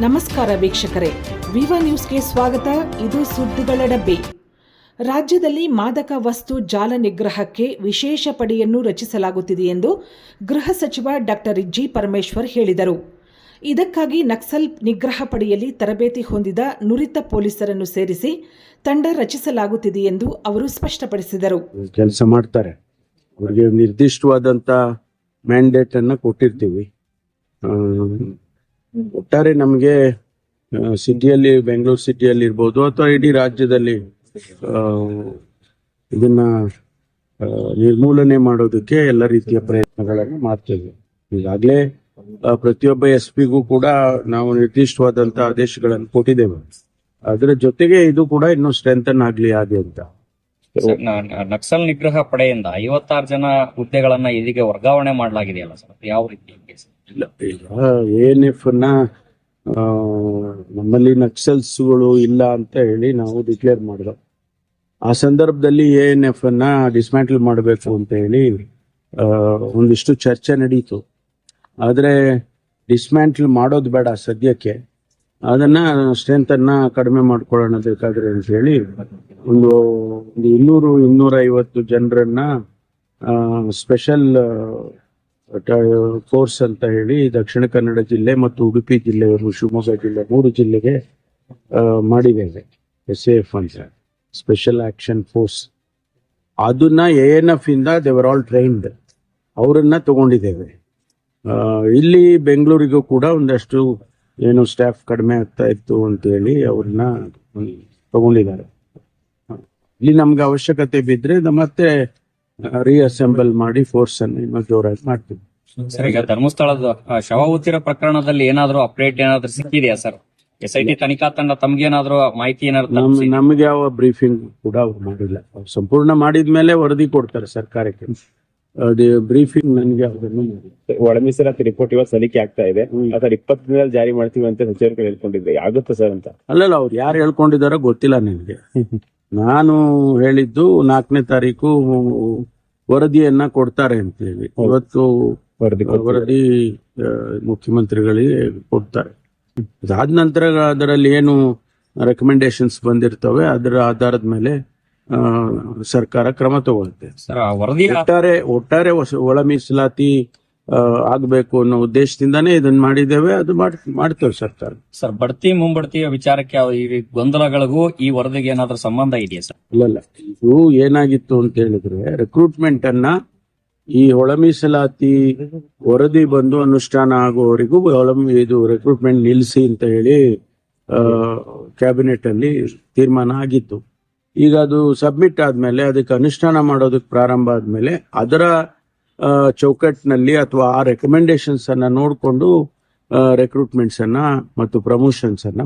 ನಮಸ್ಕಾರ ವೀಕ್ಷಕರೇ. ವಿವಾ ನ್ಯೂಸ್ಗೆ ಸ್ವಾಗತ. ಇದು ಸುದ್ದಿಗಳ ಡಬ್ಬಿ. ರಾಜ್ಯದಲ್ಲಿ ಮಾದಕ ವಸ್ತು ಜಾಲ ನಿಗ್ರಹಕ್ಕೆ ವಿಶೇಷ ಪಡೆಯನ್ನು ರಚಿಸಲಾಗುತ್ತಿದೆ ಎಂದು ಗೃಹ ಸಚಿವ ಡಾಕ್ಟರ್ ಜಿ ಪರಮೇಶ್ವರ್ ಹೇಳಿದರು. ಇದಕ್ಕಾಗಿ ನಕ್ಸಲ್ ನಿಗ್ರಹ ಪಡೆಯಲ್ಲಿ ತರಬೇತಿ ಹೊಂದಿದ ನುರಿತ ಪೊಲೀಸರನ್ನು ಸೇರಿಸಿ ತಂಡ ರಚಿಸಲಾಗುತ್ತಿದೆ ಎಂದು ಅವರು ಸ್ಪಷ್ಟಪಡಿಸಿದರು. ಕೆಲಸ ಮಾಡ್ತಾರೆ. ಅವರಿಗೆ ನಿರ್ದಿಷ್ಟವಾದಂತ ಮ್ಯಾಂಡೇಟ್ ಅನ್ನು ಕೊಟ್ಟಿರ್ತೀವಿ. ಒಟ್ಟಾರೆ ನಮಗೆ ಸಿಟಿಯಲ್ಲಿ, ಬೆಂಗಳೂರು ಸಿಟಿಯಲ್ಲಿ ಇರ್ಬೋದು ಅಥವಾ ಇಡೀ ರಾಜ್ಯದಲ್ಲಿ ಇದನ್ನ ನಿರ್ಮೂಲನೆ ಮಾಡೋದಕ್ಕೆ ಎಲ್ಲ ರೀತಿಯ ಪ್ರಯತ್ನಗಳನ್ನು ಮಾಡ್ತೇವೆ. ಈಗಾಗಲೇ ಪ್ರತಿಯೊಬ್ಬ ಎಸ್ ಪಿಗೂ ಕೂಡ ನಾವು ನಿರ್ದಿಷ್ಟವಾದಂತಹ ಆದೇಶಗಳನ್ನು ಕೊಟ್ಟಿದ್ದೇವೆ. ಅದರ ಜೊತೆಗೆ ಇದು ಕೂಡ ಇನ್ನೂ ಸ್ಟ್ರೆಂಥನ್ ಆಗ್ಲಿ ಹಾಗೆ ಅಂತ. ನಕ್ಸಲ್ ನಿಗ್ರಹ ಪಡೆಯಿಂದ ಐವತ್ತಾರು ಜನ ಹುದ್ದೆಗಳನ್ನ ಇದೀಗ ವರ್ಗಾವಣೆ ಮಾಡಲಾಗಿದೆಯಲ್ಲ ಸರ್? ಯಾವ ರೀತಿ ಇಲ್ಲ. ಈಗ ಎನ್ ಎಫ್ನ ನಮ್ಮಲ್ಲಿ ನಕ್ಸಲ್ಸ್ಗಳು ಇಲ್ಲ ಅಂತ ಹೇಳಿ ನಾವು ಡಿಕ್ಲೇರ್ ಮಾಡಿದ. ಆ ಸಂದರ್ಭದಲ್ಲಿ ಎ ಎನ್ ಎಫ್ ಅನ್ನ ಡಿಸ್ಮ್ಯಾಂಟಲ್ ಮಾಡಬೇಕು ಅಂತ ಹೇಳಿ ಒಂದಿಷ್ಟು ಚರ್ಚೆ ನಡೀತು. ಆದ್ರೆ ಡಿಸ್ಮ್ಯಾಂಟಲ್ ಮಾಡೋದು ಬೇಡ ಸದ್ಯಕ್ಕೆ. ಅದನ್ನ ಸ್ಟ್ರೆಂತ್ ಅನ್ನ ಕಡಿಮೆ ಮಾಡ್ಕೊಳ್ಳೋಣ ಬೇಕಾದ್ರೆ ಅಂತ ಹೇಳಿ ಒಂದು ಒಂದು ಇನ್ನೂರು ಇನ್ನೂರ ಐವತ್ತು ಜನರನ್ನ ಸ್ಪೆಷಲ್ ಫೋರ್ಸ್ ಅಂತ ಹೇಳಿ ದಕ್ಷಿಣ ಕನ್ನಡ ಜಿಲ್ಲೆ ಮತ್ತು ಉಡುಪಿ ಜಿಲ್ಲೆ ಶಿವಮೊಗ್ಗ ಜಿಲ್ಲೆ ಮೂರು ಜಿಲ್ಲೆಗೆ ಮಾಡಿದ್ದೇವೆ. ಎಸ್ ಎಫ್ ಅಂತ. ಸ್ಪೆಷಲ್ ಆಕ್ಷನ್ ಫೋರ್ಸ್ ಅದನ್ನ ಎ ಎನ್ ಎಫ್ ಇಂದ ದೇವರ್ ಆಲ್ ಟ್ರೈನ್ಡ್ ಅವರನ್ನ ತಗೊಂಡಿದ್ದೇವೆ. ಇಲ್ಲಿ ಬೆಂಗಳೂರಿಗೂ ಕೂಡ ಒಂದಷ್ಟು ಏನು ಸ್ಟಾಫ್ ಕಡಿಮೆ ಆಗ್ತಾ ಇತ್ತು ಅಂತ ಹೇಳಿ ಅವ್ರನ್ನ ತಗೊಂಡಿದ್ದಾರೆ. ಇಲ್ಲಿ ನಮ್ಗೆ ಅವಶ್ಯಕತೆ ಬಿದ್ದರೆ ಮತ್ತೆ ರೀಅಸೆಂಬಲ್ ಮಾಡಿ ಫೋರ್ಸ್ ಅನ್ನು ಇನ್ನೂ ಜೋರಾಗಿ ಮಾಡ್ತೀವಿ. ಸರ್ ಈಗ ಧರ್ಮಸ್ಥಳದ ಆ, ಶವ ಉತ್ತಿರ ಪ್ರಕರಣದಲ್ಲಿ ಏನಾದ್ರು ಅಪ್ಡೇಟ್ ಏನಾದ್ರು ಸಿಕ್ಕಿದೆಯಾ ಸರ್? ಎಸ್ ಐ ಟಿ ತನಿಖಾ ತಂಡ ತಮ್ಗೇನಾದ್ರು ಮಾಹಿತಿ ಏನಾದ್ರು ನಮ್? ನಮ್ಗೆ ಯಾವ ಬ್ರೀಫಿಂಗ್ ಕೂಡ ಅವ್ರು ಮಾಡಿಲ್ಲ. ಅವ್ರು ಸಂಪೂರ್ಣ ಮಾಡಿದ್ಮೇಲೆ ವರದಿ ಕೊಡ್ತಾರೆ ಸರ್ಕಾರಕ್ಕೆ. ಅದೇ ಬ್ರೀಫಿಂಗ್ ನನಗೆ ಅದನ್ನು ಮಾಡಿಲ್ಲ. ಒಳ ಮೀಸಲಾತಿ ರಿಪೋರ್ಟ್ ಇವತ್ತು ಸಲ್ಲಿಕೆ ಆಗ್ತಾ ಇದೆ. ಅದರ ಇಪ್ಪತ್ತು ದಿನದಲ್ಲಿ ಜಾರಿ ಮಾಡ್ತೀವಿ ಅಂತ ಸಚಿವರು ಹೇಳ್ಕೊಂಡಿದ್ರೆ ಆಗುತ್ತೆ ಸರ್ ಅಂತ? ಅಲ್ಲಲ್ಲ ಅವ್ರು ಯಾರು ಹೇಳ್ಕೊಂಡಿದಾರೋ ಗೊತ್ತಿಲ್ಲ ನನಗೆ ನಾನು ಹೇಳಿದ್ದು ನಾಲ್ಕನೇ ತಾರೀಕು ವರದಿಯನ್ನ ಕೊಡ್ತಾರೆ ಅಂತ ಹೇಳಿ ಇವತ್ತು ವರದಿ ಮುಖ್ಯಮಂತ್ರಿಗಳಿಗೆ ಕೊಡ್ತಾರೆ. ಅದಾದ ನಂತರ ಅದರಲ್ಲಿ ಏನು ರೆಕಮೆಂಡೇಶನ್ಸ್ ಬಂದಿರ್ತವೆ ಅದರ ಆಧಾರದ ಮೇಲೆ ಆ, ಸರ್ಕಾರ ಕ್ರಮ ತಗೊಳುತ್ತೆ ಸರ್ ಆ ವರದಿ ಒಟ್ಟಾರೆ ಒಟ್ಟಾರೆ ಒಳ ಮೀಸಲಾತಿ ಆಗ್ಬೇಕು ಅನ್ನೋ ಉದ್ದೇಶದಿಂದಾನೇ ಇದನ್ನ ಮಾಡಿದ್ದೇವೆ. ಅದು ಮಾಡ್- ಮಾಡ್ತೇವೆ ಸರ್ಕಾರ. ಸರ್ ಬಡ್ತಿ ಮುಂಬಡ್ತಿಯ ವಿಚಾರಕ್ಕೆ ಈ ಗೊಂದಲಗಳಿಗೂ ಈ ವರದಿಗೆ ಏನಾದ್ರೂ ಸಂಬಂಧ ಇದೆಯಾ ಸರ್? ಇಲ್ಲ ಇದು ಏನಾಗಿತ್ತು ಅಂತ ಹೇಳಿದ್ರೆ ರಿಕ್ರೂಟ್ಮೆಂಟ್ ಅನ್ನ ಈ ಒಳ ಮೀಸಲಾತಿ ವರದಿ ಬಂದು ಅನುಷ್ಠಾನ ಆಗುವವರೆಗೂ ಇದು ರಿಕ್ರೂಟ್ಮೆಂಟ್ ನಿಲ್ಲಿಸಿ ಅಂತ ಹೇಳಿ ಕ್ಯಾಬಿನೆಟ್ ಅಲ್ಲಿ ತೀರ್ಮಾನ ಆಗಿತ್ತು. ಈಗ ಅದು ಸಬ್ಮಿಟ್ ಆದ್ಮೇಲೆ ಅದಕ್ಕೆ ಅನುಷ್ಠಾನ ಮಾಡೋದಕ್ಕೆ ಪ್ರಾರಂಭ ಆದ್ಮೇಲೆ ಅದರ ಚೌಕಟ್ಟಿನಲ್ಲಿ ಅಥವಾ ಆ ರೆಕಮೆಂಡೇಶನ್ಸ್ ಅನ್ನ ನೋಡಿಕೊಂಡು ರೆಕ್ರೂಟ್ಮೆಂಟ್ಸ್ ಅನ್ನ ಮತ್ತು ಪ್ರಮೋಷನ್ಸ್ ಅನ್ನ